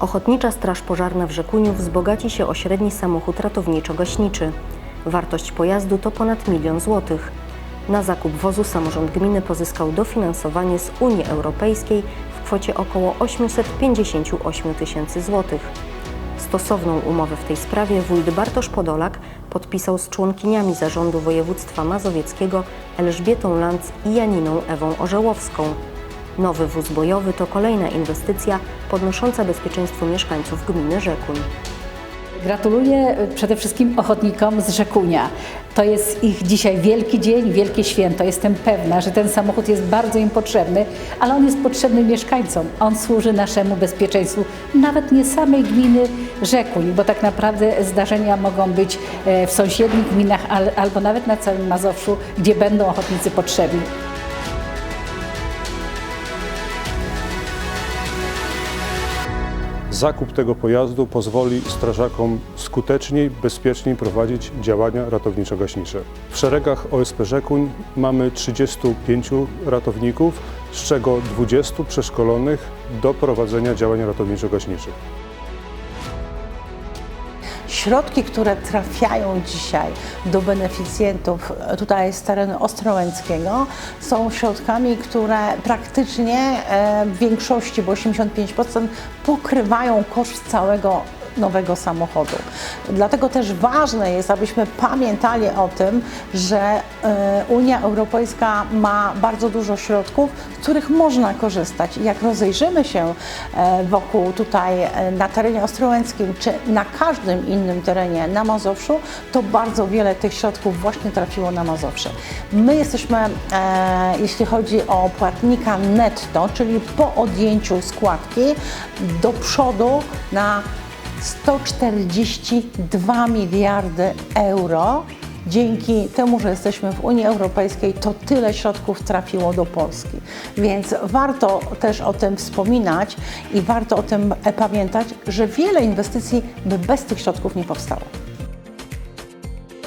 Ochotnicza Straż Pożarna w Rzekuniu wzbogaci się o średni samochód ratowniczo-gaśniczy. Wartość pojazdu to ponad milion złotych. Na zakup wozu samorząd gminy pozyskał dofinansowanie z Unii Europejskiej w kwocie około 858 tysięcy złotych. Stosowną umowę w tej sprawie wójt Bartosz Podolak podpisał z członkiniami zarządu województwa mazowieckiego Elżbietą Lanc i Janiną Ewą Orzełowską. Nowy wóz bojowy to kolejna inwestycja podnosząca bezpieczeństwo mieszkańców gminy Rzekuń. Gratuluję przede wszystkim ochotnikom z Rzekunia. To jest ich dzisiaj wielki dzień, wielkie święto. Jestem pewna, że ten samochód jest bardzo im potrzebny, ale on jest potrzebny mieszkańcom. On służy naszemu bezpieczeństwu, nawet nie samej gminy Rzekuń, bo tak naprawdę zdarzenia mogą być e, w sąsiednich gminach al- albo nawet na całym Mazowszu, gdzie będą ochotnicy potrzebni. Zakup tego pojazdu pozwoli strażakom skuteczniej, bezpieczniej prowadzić działania ratowniczo-gaśnicze. W szeregach OSP Rzekuń mamy 35 ratowników, z czego 20 przeszkolonych do prowadzenia działań ratowniczo-gaśniczych. Środki, które trafiają dzisiaj do beneficjentów tutaj z terenu Ostrołęckiego są środkami, które praktycznie e, w większości, bo 85% pokrywają koszt całego nowego samochodu. Dlatego też ważne jest, abyśmy pamiętali o tym, że e, Unia Europejska ma bardzo dużo środków, z których można korzystać. Jak rozejrzymy się e, wokół tutaj e, na terenie ostrołęckim, czy na każdym innym terenie na Mazowszu, to bardzo wiele tych środków właśnie trafiło na Mazowsze. My jesteśmy, jeśli chodzi o płatnika netto, czyli po odjęciu składki, do przodu na 142 miliardy euro. Dzięki temu, że jesteśmy w Unii Europejskiej, to tyle środków trafiło do Polski. Więc warto też o tym wspominać i warto o tym pamiętać, że wiele inwestycji by bez tych środków nie powstało.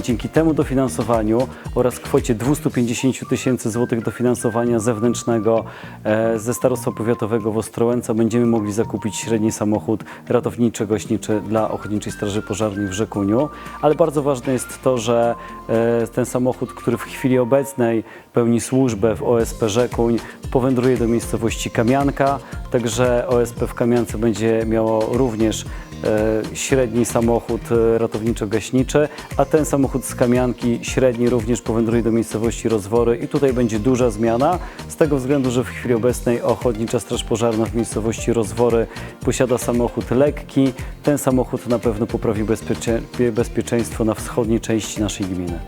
Dzięki temu dofinansowaniu oraz kwocie 250 tysięcy złotych dofinansowania zewnętrznego e, ze Starostwa Powiatowego w Ostrołęce będziemy mogli zakupić średni samochód ratowniczy-gaśniczy dla Ochotniczej Straży Pożarnej w Rzekuniu. Ale bardzo ważne jest to, że e, ten samochód, który w chwili obecnej pełni służbę w OSP Rzekuń, powędruje do miejscowości Kamianka, także OSP w Kamiance będzie miało również e, średni samochód ratowniczo-gaśniczy, a ten samochód z Kamianki średni również powędruje do miejscowości Rozwory i tutaj będzie duża zmiana z tego względu, że w chwili obecnej Ochotnicza Straż Pożarna w miejscowości Rozwory posiada samochód lekki. Ten samochód na pewno poprawi bezpiecze- bezpieczeństwo na wschodniej części naszej gminy.